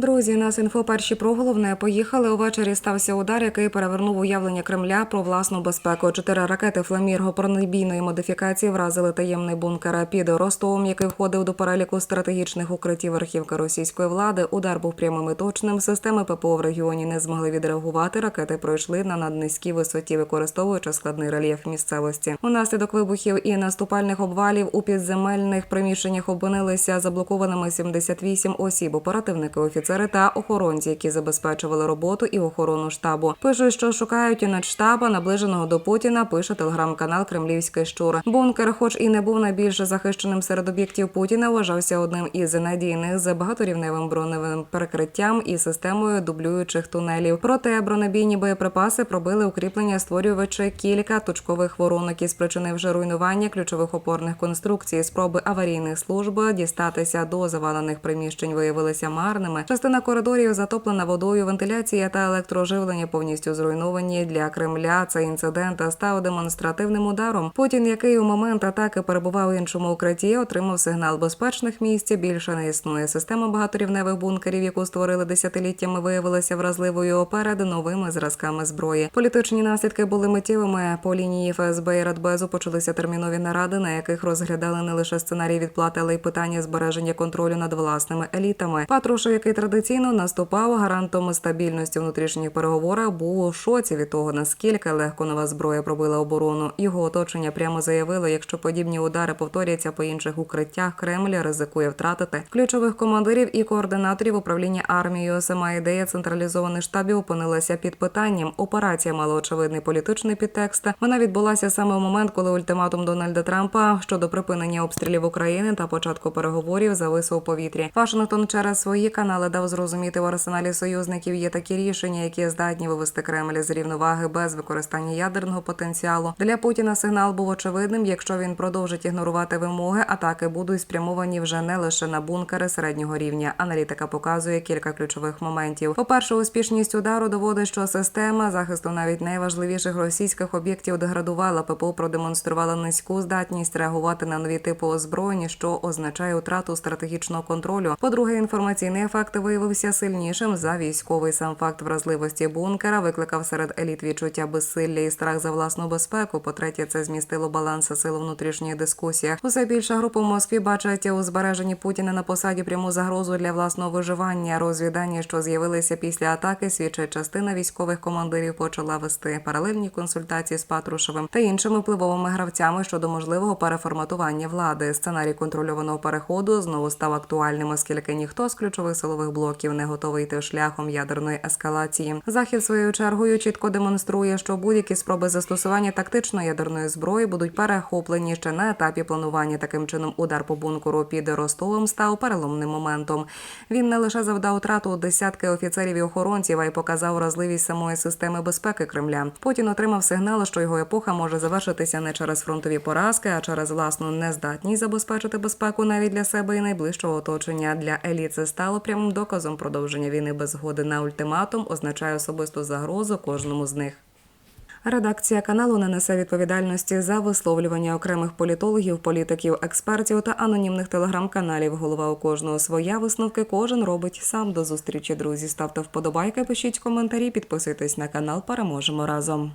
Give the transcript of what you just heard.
Друзі, нас інфо перші про головне поїхали. Увечері стався удар, який перевернув уявлення Кремля про власну безпеку. Чотири ракети Фламірго бронебійної модифікації вразили таємний бункер під Ростовом, який входив до переліку стратегічних укриттів верхівки російської влади. Удар був прямим і точним. Системи ППО в регіоні не змогли відреагувати. Ракети пройшли на наднизькій висоті, використовуючи складний рельєф місцевості. Унаслідок вибухів і наступальних обвалів у підземельних приміщеннях опинилися заблокованими 78 осіб. Оперативники, офіцери та охоронці, які забезпечували роботу і охорону штабу. Пишуть, що шукають і надштаба, наближеного до Путіна. Пише телеграм-канал Кремлівський щур. Бункер, хоч і не був найбільш захищеним серед об'єктів Путіна, вважався одним із надійних з багаторівневим броневим перекриттям і системою дублюючих тунелів. Проте бронебійні боєприпаси пробили укріплення, створюючи кілька точкових воронок і спричинивши руйнування ключових опорних конструкцій. Спроби аварійних служб дістатися до завалених приміщень виявилися марними. Частина коридорів затоплена водою, вентиляція та електроживлення повністю зруйновані для Кремля. Цей інцидент став демонстративним ударом. Путін, який у момент атаки перебував у іншому укритті, отримав сигнал безпечних місць. Більше не існує. Система багаторівневих бункерів, яку створили десятиліттями, виявилася вразливою перед новими зразками зброї. Політичні наслідки були миттєвими. По лінії ФСБ і Радбезу почалися термінові наради, на яких розглядали не лише сценарій відплати, але й питання збереження контролю над власними елітами. Патрушев, який традиційно наступав гарантом стабільності внутрішніх переговорах, був у шоці від того, наскільки легко нова зброя пробила оборону. Його оточення прямо заявило, якщо подібні удари повторяться по інших укриттях, Кремль ризикує втратити ключових командирів і координаторів управління армією. Сама ідея централізованих штабів опинилася під питанням. Операція мала очевидний політичний підтекст. Вона відбулася саме в момент, коли ультиматум Дональда Трампа щодо припинення обстрілів України та початку переговорів завис у повітрі. Вашингтон через свої канали дав зрозуміти в арсеналі союзників є такі рішення, які здатні вивести Кремль з рівноваги без використання ядерного потенціалу. Для Путіна сигнал був очевидним. Якщо він продовжить ігнорувати вимоги, атаки будуть спрямовані вже не лише на бункери середнього рівня. Аналітика показує кілька ключових моментів. По перше, успішність удару доводить, що система захисту навіть найважливіших російських об'єктів деградувала. ППО продемонструвала низьку здатність реагувати на нові типи озброєння, що означає втрату стратегічного контролю. По-друге, інформаційний ефект виявився сильнішим за військовий. Сам факт вразливості бункера викликав серед еліт відчуття безсилля і страх за власну безпеку. По-третє, це змістило баланс сил у внутрішніх дискусіях. Усе більша група в Москві бачить у збереженні Путіна на посаді пряму загрозу для власного виживання. Розвідання, що з'явилися після атаки, свідчить частина військових командирів почала вести паралельні консультації з Патрушевим та іншими впливовими гравцями щодо можливого переформатування влади. Сценарій контрольованого переходу знову став актуальним, оскільки ніхто з ключових силових блоків не готовий йти шляхом ядерної ескалації. Захід своєю чергою чітко демонструє, що будь-які спроби застосування тактичної ядерної зброї будуть перехоплені ще на етапі планування. Таким чином, удар по бункеру під Ростовом став переломним моментом. Він не лише завдав втрату десятки офіцерів і охоронців, а й показав вразливість самої системи безпеки Кремля. Путін отримав сигнал, що його епоха може завершитися не через фронтові поразки, а через власну нездатність забезпечити безпеку навіть для себе і найближчого оточення. Для еліт стало прямим доказом продовження війни без згоди на ультиматум означає особисту загрозу кожному з них. Редакція каналу не несе відповідальності за висловлювання окремих політологів, політиків, експертів та анонімних телеграм-каналів. Голова у кожного своя висновки кожен робить сам. До зустрічі, друзі. Ставте вподобайки, пишіть коментарі, підписуйтесь на канал. Переможемо разом.